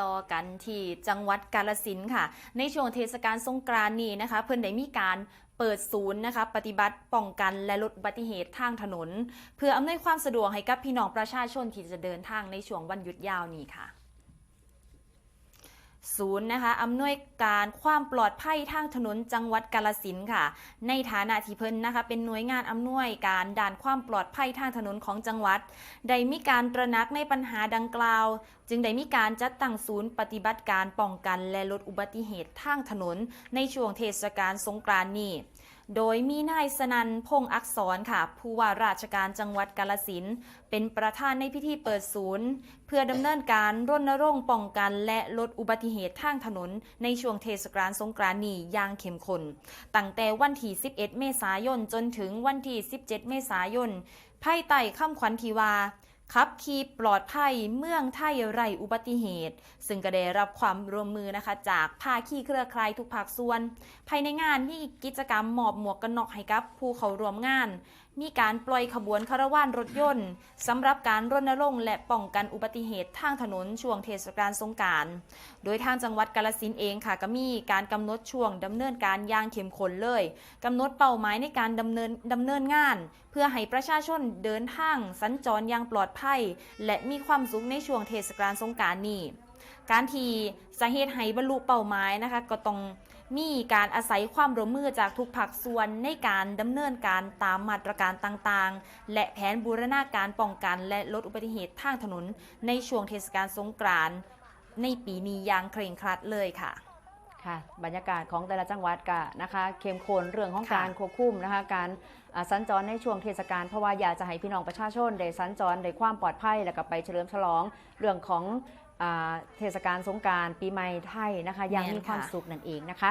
ต่อกันที่จังหวัดกาลสินค่ะ ในช่วงเทศกาลสงกรานต์นี้นะคะ เพื่อนได้มีการเปิดศูนย์นะคะปฏิบัติป้องกันและลดอุบัติเหตุทางถนน เพื่ออำนวยความสะดวกให้กับพี่น้องประชาชนที่จะเดินทางในช่วงวันหยุดยาวนี้ค่ะ ศูนย์นะคะอำนวยการความปลอดภัยทางถนนจังหวัดกาลสินค่ะ ในฐานะที่เพิ่นนะคะเป็นหน่วยงานอำนวยการด่านความปลอดภัยทางถนนของจังหวัด ได้มีการตระหนักในปัญหาดังกล่าว จึงได้มีการจัดตั้งศูนย์ปฏิบัติการป้องกันและลดอุบัติเหตุทางถนน ในช่วงเทศกาลสงกรานต์นี้ โดยมีนายสนันพงษ์อักษรค่ะผู้ว่าราชการจังหวัดกาลสินเป็นประธานในพิธีเปิดศูนย์ เพื่อดำเนินการรณรงค์ป้องกัน และลดอุบัติเหตุทางถนน ในช่วงเทศกาลสงกรานต์นี้อย่างเข้มข้นตั้งแต่วันที่ 11 เมษายนจนถึงวันที่ 17 เมษายนภายใต้คำขวัญทีว่า ขับขี่ปลอดภัยเมืองไทยไร้อุบัติเหตุ ซึ่งก็ได้รับความร่วมมือนะคะจากภาคีเครือข่ายทุกภาคส่วน ภายในงานมีกิจกรรมหมอบหมวกกันน็อกให้กับผู้เข้าร่วมงานมีการปล่อยขบวนคาราวานรถยนต์สำหรับการรณรงค์และป้องกันอุบัติเหตุทางถนนช่วงเทศกาลสงการ โดยทางจังหวัดกาลสินเองค่ะก็มีการกำหนดช่วงดำเนินการอย่างเข้มข้นเลยกำหนดเป้าหมายในการดำเนินดำเนินงาน เพื่อให้ประชาชนเดินทางสัญจรอย่างปลอดภัย และมีความสุขในช่วงเทศกาลสงการนี้ การที่สาเหตุให้บรรลุเป้าหมายนะคะ ก็ต้องมีการอาศัยความร่วมมือจากทุกภาคส่วนในการดำเนินการตามมาตรการต่างๆ และแผนบูรณาการป้องกัน และลดอุบัติเหตุทางถนน ในช่วงเทศกาลสงกรานต์ในปีนี้อย่างเคร่งครัดเลยค่ะค่ะบรรยากาศของแต่ละจังหวัดก็นะคะเข้มข้นเรื่องของการควบคุมนะคะการสัญจรในช่วงเทศกาลเพราะว่าอยากจะให้พี่น้องประชาชนได้สัญจรได้ความปลอดภัย แล้วก็ไปเฉลิมฉลองเรื่องของ เทศกาลสงการปีใหม่ไทยนะคะยังมีความสุขนั่นเองนะคะ